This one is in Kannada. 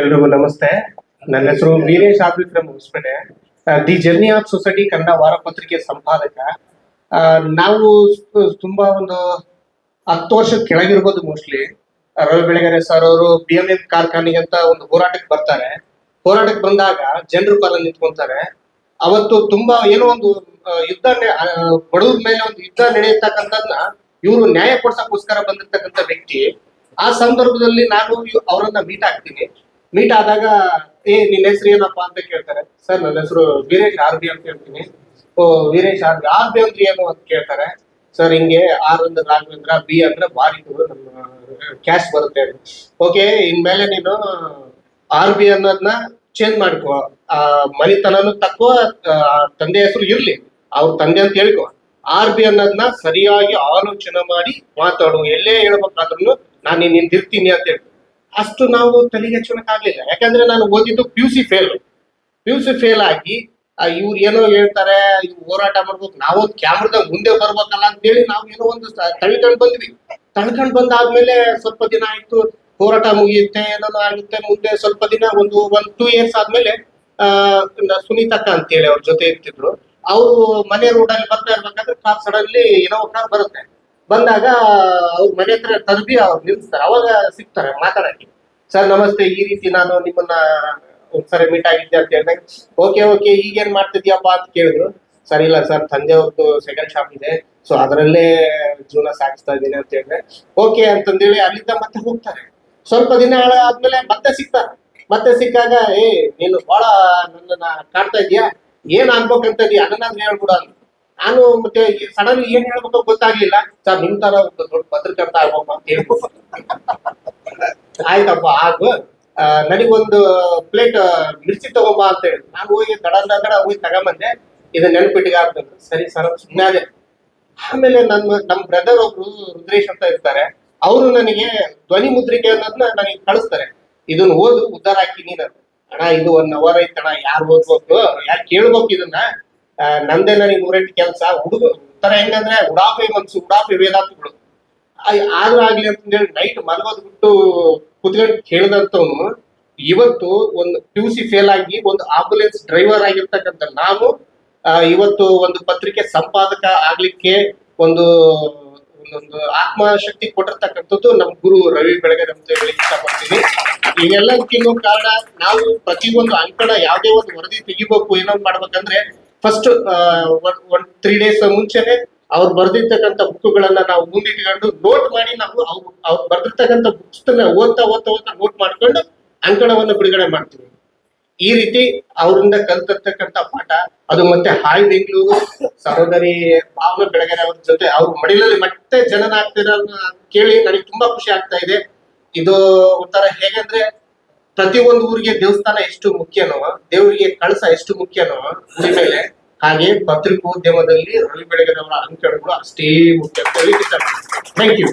ಎಲ್ರಿಗೂ ನಮಸ್ತೆ. ನನ್ನ ಹೆಸರು Veeresh from Hosapete the journey of society Kannada ವಾರಪತ್ರಿಕೆ ಸಂಪಾದಕ. ನಾವು ತುಂಬಾ ಒಂದು ಹತ್ತು ವರ್ಷದ ಕೆಳಗಿರ್ಬೋದು ಮೋಸ್ಟ್ಲಿ ರವಿ ಬೆಳಗೆರೆ ಸರ್ ಅವರು ಬಿ ಎಂ ಎಂ ಕಾರ್ಖಾನೆಗೆ ಅಂತ ಒಂದು ಹೋರಾಟಕ್ಕೆ ಬರ್ತಾರೆ. ಹೋರಾಟಕ್ಕೆ ಬಂದಾಗ ಜನರು ಪರ ನಿಂತ್ಕೊಂತಾರೆ. ಅವತ್ತು ತುಂಬಾ ಏನೋ ಒಂದು ಯುದ್ಧ ಬಡವ್ರ ಮೇಲೆ ಒಂದು ಯುದ್ಧ ನಡೆಯತಕ್ಕಂಥದ್ನ ಇವರು ನ್ಯಾಯ ಕೊಡ್ಸಕ್ಕೋಸ್ಕರ ಬಂದಿರ್ತಕ್ಕಂಥ ವ್ಯಕ್ತಿ. ಆ ಸಂದರ್ಭದಲ್ಲಿ ನಾನು ಅವರನ್ನ ಮೀಟ್ ಆಗ್ತೀನಿ. ಮೀಟ್ ಆದಾಗ, ಏ, ನಿನ್ನ ಹೆಸರು ಏನಪ್ಪಾ ಅಂತ ಕೇಳ್ತಾರೆ. ಸರ್, ನನ್ನ ಹೆಸರು ವೀರೇಶ್ ಆರ್ ಬಿ ಅಂತ ಹೇಳ್ತೀನಿ. ಓ, Veeresh R B R B ಅಂದ್ರೆ ಏನು ಅಂತ ಕೇಳ್ತಾರೆ. ಸರ್, ಹಿಂಗೆ ಆರ್ ಅಂದ್ರೆ ರಾಘವೇಂದ್ರ, ಬಿ ಅಂದ್ರೆ ಬಾರಿ ನಮ್ಮ ಕ್ಯಾಶ್ ಬರುತ್ತೆ ಓಕೆ ಇನ್ಮೇಲೆ ನೀನು ಆರ್ ಬಿ ಅನ್ನೋದನ್ನ ಚೇಂಜ್ ಮಾಡ್ಕೋ. ಆ, ಮನಿತನನು ತಕ್ಕೋ ತಂದೆ ಹೆಸರು ಇರ್ಲಿ. ಅವ್ರ ತಂದೆ ಅಂತ ಹೇಳ್ಕೊ. ಆರ್ ಬಿ ಅನ್ನೋದನ್ನ ಸರಿಯಾಗಿ ಆಲೋಚನೆ ಮಾಡಿ ಮಾತಾಡು. ಎಲ್ಲೇ ಹೇಳ್ಬೇಕಾದ್ರೂ ನಾನು ನಿನ್ನ ಇರ್ತೀನಿ ಅಂತ ಹೇಳಿ ಅಷ್ಟು ನಾವು ತಲೆಗೆ ಆಗ್ಲಿಲ್ಲ ಯಾಕಂದ್ರೆ ನಾನು ಓದಿದ್ದು P U C fail P U C fail ಆಗಿ ಇವ್ರು ಏನೋ ಹೇಳ್ತಾರೆ, ಇವ್ರು ಹೋರಾಟ ಮಾಡ್ಬೇಕು ನಾವೊಂದು ಕ್ಯಾಮ್ರದಾಗ ಮುಂದೆ ಬರ್ಬೇಕಲ್ಲ ಅಂತೇಳಿ ನಾವು ಏನೋ ಒಂದು ತಳ್ಕೊಂಡು ಬಂದ್ವಿ. ತಳ್ಕೊಂಡ್ ಬಂದಾದ್ಮೇಲೆ ಸ್ವಲ್ಪ ದಿನ ಆಯ್ತು, ಹೋರಾಟ ಮುಗಿಯುತ್ತೆ ಏನೋ ಆಗುತ್ತೆ, ಮುಂದೆ ಸ್ವಲ್ಪ ದಿನ ಒಂದು ಒಂದ್ ಟೂ ಇಯರ್ಸ್ ಆದ್ಮೇಲೆ, ಆ ಸುನೀತಕ್ಕ ಅಂತೇಳಿ ಅವ್ರ ಜೊತೆ ಇರ್ತಿದ್ರು. ಅವರು ಮನೆ ರೋಡಲ್ಲಿ ಬರ್ತಾ ಇರ್ಬೇಕಾದ್ರೆ ಕಾರ್ ಸಡನ್ಲಿ ಏನೋ ಕಾರ್ ಬರುತ್ತೆ. ಬಂದಾಗ ಅವ್ರ ಮನೆ ಹತ್ರ ತರ್ಬಿ ಅವ್ರು ನಿಲ್ಸ್ತಾರೆ. ಅವಾಗ ಸಿಗ್ತಾರೆ, ಮಾತಾಡಕ್ಕೆ. ಸರ್, ನಮಸ್ತೆ, ಈ ರೀತಿ ನಾನು ನಿಮ್ಮನ್ನ ಒಂದ್ಸರಿ ಮೀಟ್ ಆಗಿದ್ದೆ ಅಂತ ಹೇಳಿದಾಗ ಓಕೆ ಓಕೆ, ಈಗೇನ್ ಮಾಡ್ತಿದ್ಯಪ್ಪ? ಅಂತ ಕೇಳಿದ್ರು. ಸರ್, ಇಲ್ಲ ಸರ್ ತಂದೆಯವ್ರದ್ದು ಸೆಕೆಂಡ್ ಶಾಪ್ ಇದೆ. ಸೊ ಅದರಲ್ಲೇ ಜೀವನ ಸಾಗಿಸ್ತಾ ಇದ್ದೀನಿ ಅಂತ ಹೇಳಿದ್ರೆ ಓಕೆ, ಅಂತಂದೇಳಿ ಅಲ್ಲಿಂದ ಮತ್ತೆ ಹೋಗ್ತಾರೆ. ಸ್ವಲ್ಪ ದಿನ ಆದ್ಮೇಲೆ ಮತ್ತೆ ಸಿಗ್ತಾರೆ. ಮತ್ತೆ ಸಿಕ್ಕಾಗ, ಏ, ನೀನು ಬಹಳ ನನ್ನನ್ನ ಕಾಡ್ತಾ ಇದೀಯಾ ಏನ್ ಆಗ್ಬೇಕಂತ ಇದೀಯ? ಅದನ್ನಾದ್ರೂ ಹೇಳ್ಬಿಡ ಅಂತ. ನಾನು ಮತ್ತೆ ಸಡನ್ ಏನ್ ಹೇಳ್ಬೇಕು ಗೊತ್ತಾಗ್ಲಿಲ್ಲ. ಸರ್, ನಿಮ್ ತರ ಒಂದು ದೊಡ್ಡ ಪತ್ರಕರ್ತ ಆಗ್ಬೇಕು ಅಂತ ಹೇಳ್ಬೇಕು ಆಯ್ತಪ್ಪ ಆಗು ನನಗೊಂದು ಪ್ಲೇಟ್ ಮಿರ್ಚಿ ತಗೊಂಬ ಅಂತ ಹೇಳಿ. ನಾನು ಹೋಗಿ ದಡ ದಡ ಹೋಗಿ ತಗೊಂಬಂದೆ. ಇದು ನೆನ್ಪಿಟ್ಟಿಗೆ ಆಗ್ಬೇಕು. ಸರಿ, ಸರ್ ಸುಮ್ಮನೆ ಅದೇ ಆಮೇಲೆ ನಮ್ಮ ನಮ್ಮ ಬ್ರದರ್ ಒಬ್ರು ರುದ್ರೇಶ್ ಅಂತ ಇರ್ತಾರೆ. ಅವರು ನನಗೆ ಧ್ವನಿ ಮುದ್ರಿಕೆ ಅನ್ನೋದನ್ನ ನನಗೆ ಕಳಿಸ್ತಾರೆ. ಇದನ್ನ ಓದು ಉದ್ದಾರ ಹಾಕಿ ನೀನು. ಅಣ್ಣ, ಇದು ಒನ್ ಅವರ್ ಐತಣ ಯಾರು ಓದ್ಬೇಕು? ಯಾಕೆ ಕೇಳ್ಬೇಕು ಇದನ್ನ? ನಂದೇ ನನಗೆ ಕೆಲಸ, ಹುಡುಗ ಉತ್ತರ ಹೆಂಗಂದ್ರೆ ಉಡಾಫೆ ಮನ್ಸು, ಉಡಾಫೆ ವೇದಾಂತಗಳು. ಆದ್ರೂ ಆಗ್ಲಿ ಅಂತಂದೇಳಿ ನೈಟ್ ಮಲಗೋದ್ ಬಿಟ್ಟು ಕುತ್ಕೊಂಡು ಕೇಳಿದಂತವನು ಇವತ್ತು ಒಂದು ಪಿ ಯು ಸಿ ಫೇಲ್ ಆಗಿ ಒಂದು ಆಂಬುಲೆನ್ಸ್ ಡ್ರೈವರ್ ಆಗಿರ್ತಕ್ಕಂಥ ನಾವು ಇವತ್ತು ಒಂದು ಪತ್ರಿಕೆ ಸಂಪಾದಕ ಆಗ್ಲಿಕ್ಕೆ ಒಂದು ಒಂದೊಂದು ಆತ್ಮಶಕ್ತಿ ಕೊಟ್ಟಿರ್ತಕ್ಕಂಥದ್ದು ನಮ್ ಗುರು ರವಿ ಬೆಳಗೆರೆ ಅಂತ ಹೇಳಿ ಇಷ್ಟಪಡ್ತೀನಿ ಇವೆಲ್ಲದಕ್ಕಿನ್ನೂ ಕಾರಣ ನಾವು ಪ್ರತಿಯೊಂದು ಅಂಕಣ ಯಾವುದೇ ಒಂದು ವರದಿ ತೆಗಿಬೇಕು ಏನೋ ಮಾಡ್ಬೇಕಂದ್ರೆ ಫಸ್ಟ್ ಒಂದ್ ತ್ರೀ ಡೇಸ್ ಮುಂಚೆನೆ ಅವ್ರು ಬರ್ದಿರ್ತಕ್ಕಂಥ ಬುಕ್ಗಳನ್ನ ನಾವು ಮುಂದಿಟ್ಕೊಂಡು ನೋಟ್ ಮಾಡಿ ನಾವು ಅವ್ರು ಬರ್ದಿರ್ತಕ್ಕಂಥ ಬುಕ್ಸ್ ಓದ್ತಾ ಓದ್ತಾ ಓದ್ತಾ ನೋಟ್ ಮಾಡ್ಕೊಂಡು ಅಂಕಣವನ್ನು ಬಿಡುಗಡೆ ಮಾಡ್ತೀವಿ. ಈ ರೀತಿ ಅವರಿಂದ ಕಲ್ತಿರ್ತಕ್ಕಂಥ ಪಾಠ, ಅದು ಮತ್ತೆ ಹಾಯ್ ಬೆಂಗಳೂರು, ಸಹೋದರಿ ಭಾವನ ಬೆಳಗೆರೆ ಅವ್ರ ಜೊತೆ ಅವ್ರ ಮಡಿಲಲ್ಲಿ ಮತ್ತೆ ಜನನ ಆಗ್ತಿರೋ ಕೇಳಿ ನನಗೆ ತುಂಬಾ ಖುಷಿ ಆಗ್ತಾ ಇದೆ. ಇದು ಒಂಥರ ಹೇಗಂದ್ರೆ ಪ್ರತಿ ಒಂದು ಊರಿಗೆ ದೇವಸ್ಥಾನ ಎಷ್ಟು ಮುಖ್ಯನೋ, ದೇವರಿಗೆ ಕಳಸ ಎಷ್ಟು ಮುಖ್ಯನೋ ಊರಿ ಮೇಲೆ, ಹಾಗೆ ಪತ್ರಿಕೋದ್ಯಮದಲ್ಲಿ ರವಿ ಬೆಳಗದವರ ಅಂಕಣಗಳು ಅಷ್ಟೇ ಮುಖ್ಯ. Thank you